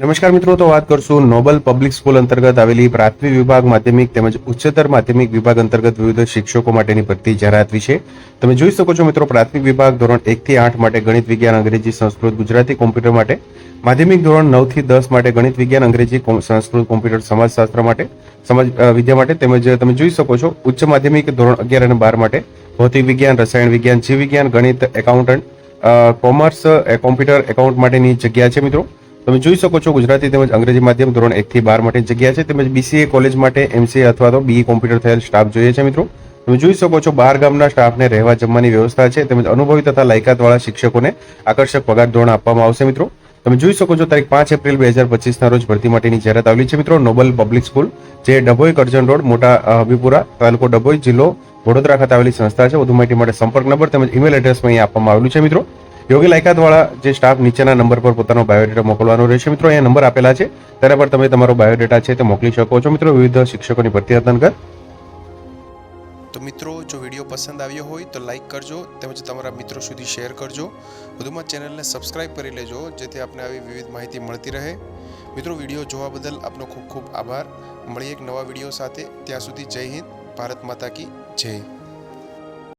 નમસ્કાર મિત્રો, તો વાત કરશું નોબલ પબ્લિક સ્કૂલ અંતર્ગત આવેલી પ્રાથમિક વિભાગ માધ્યમિક તેમજ ઉચ્ચતર માધ્યમિક વિભાગ અંતર્ગત વિવિધ શિક્ષકો માટેની ભરતી જાહેરાત વિશે. તમે જોઈ શકો છો મિત્રો, પ્રાથમિક વિભાગ ધોરણ એક થી આઠ માટે ગણિત, વિજ્ઞાન, અંગ્રેજી, સંસ્કૃત, ગુજરાતી કોમ્પ્યુટર માટે. માધ્યમિક ધોરણ નવથી દસ માટે ગણિત, વિજ્ઞાન, અંગ્રેજી સંસ્કૃત, કોમ્પ્યુટર, સમાજશાસ્ત્ર માટે, સમાજ વિદ્યા માટે. તેમજ તમે જોઈ શકો છો, ઉચ્ચ માધ્યમિક ધોરણ અગિયાર અને બાર માટે ભૌતિક વિજ્ઞાન, રસાયણ વિજ્ઞાન જીવ વિજ્ઞાન ગણિત, એકાઉન્ટન્ટ કોમર્સ કોમ્પ્યુટર એકાઉન્ટ માટેની જગ્યા છે મિત્રો. તમે જોઈ શકો છો ગુજરાતી તેમજ અંગ્રેજી માધ્યમ ધોરણ એક થી બાર માટે જગ્યા છે. તેમજ બીસીએ કોલેજ માટે એમસીએ અથવા તો બીઈ કોમ્પ્યુટર થયેલ સ્ટાફ જોઈએ છે મિત્રો. તમે જોઈ શકો છો બાર ગામના સ્ટાફને રહેવા જમવાની વ્યવસ્થા છે. તેમજ અનુભવી તથા લાયકાતવાળા શિક્ષકોને આકર્ષક પગાર ધોરણ આપવામાં આવશે મિત્રો. તમે જોઈ શકો છો તારીખ પાંચ એપ્રિલ બે હજાર પચીસના રોજ ભરતી માટેની જાહેરાત આવેલી છે મિત્રો. નોબલ પબ્લિક સ્કૂલ, જે ડભોઈ કરજણ રોડ, મોટા હબીપુરા તાલુકો ડભોઈ જિલ્લો વડોદરા ખાતે આવેલી સંસ્થા છે. વધુ માહિતી માટે સંપર્ક નંબર તેમજ ઈમેલ એડ્રેસમાં અહીં આપવામાં આવેલું છે મિત્રો. યોગ્ય લાયકાતવાળા જે સ્ટાફ નીચેના નંબર પર પોતાનો બાયોડેટા મોકલવાનો રહેશે, મિત્રો, અહીંયા નંબર આપેલા છે. તેના પર તમે તમારો બાયોડેટા છે તે મોકલી શકો છો. મિત્રો, વિવિધ શિક્ષકોની ભરતી અંતર્ગત તો મિત્રો, જો વીડિયો પસંદ આવ્યો હોય તો લાઈક કરજો, તેમજ તમારા મિત્રો સુધી શેર કરજો. વધુમાં ચેનલને સબસ્ક્રાઇબ કરી લેજો, જેથી આપને આવી વિવિધ માહિતી મળતી રહે. મિત્રો, વીડિયો જોવા બદલ આપનો ખૂબ ખૂબ આભાર. મળીએ એક નવા વીડિયો સાથે. ત્યાં સુધી જય હિન્દ, ભારત માતા કી જય.